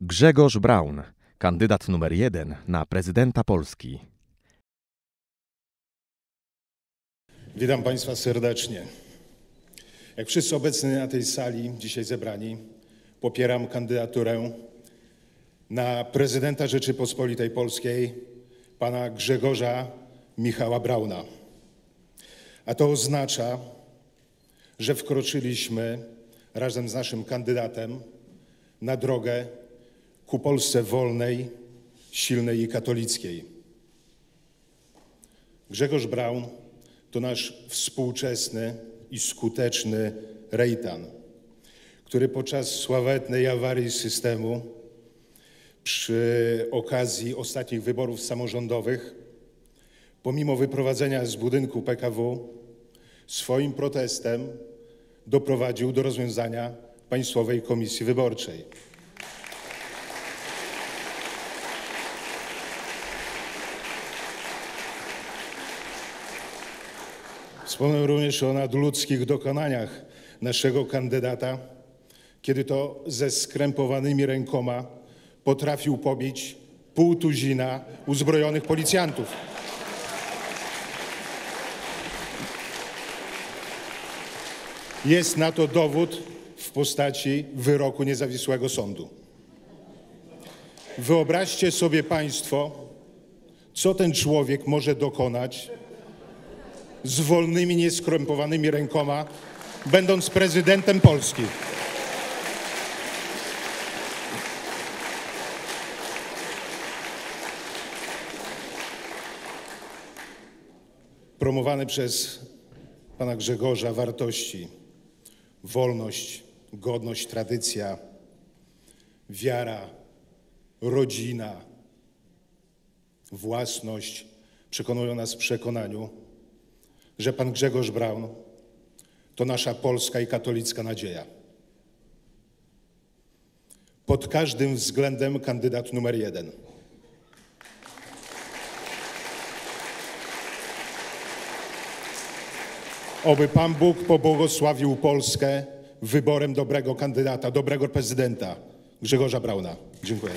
Grzegorz Braun, kandydat numer jeden na prezydenta Polski. Witam Państwa serdecznie. Jak wszyscy obecni na tej sali, dzisiaj zebrani, popieram kandydaturę na prezydenta Rzeczypospolitej Polskiej pana Grzegorza Michała Brauna. A to oznacza, że wkroczyliśmy razem z naszym kandydatem na drogę ku Polsce wolnej, silnej i katolickiej. Grzegorz Braun to nasz współczesny i skuteczny rejtan, który podczas sławetnej awarii systemu przy okazji ostatnich wyborów samorządowych, pomimo wyprowadzenia z budynku PKW, swoim protestem doprowadził do rozwiązania Państwowej Komisji Wyborczej. Wspomnę również o nadludzkich dokonaniach naszego kandydata, kiedy to ze skrępowanymi rękoma potrafił pobić pół tuzina uzbrojonych policjantów. Jest na to dowód w postaci wyroku niezawisłego sądu. Wyobraźcie sobie Państwo, co ten człowiek może dokonać z wolnymi, nieskrępowanymi rękoma, będąc prezydentem Polski. Promowane przez pana Grzegorza wartości wolność, godność, tradycja, wiara, rodzina, własność przekonują nas w przekonaniu, że pan Grzegorz Braun to nasza polska i katolicka nadzieja. Pod każdym względem kandydat numer jeden. Oby Pan Bóg pobłogosławił Polskę wyborem dobrego kandydata, dobrego prezydenta Grzegorza Brauna. Dziękuję.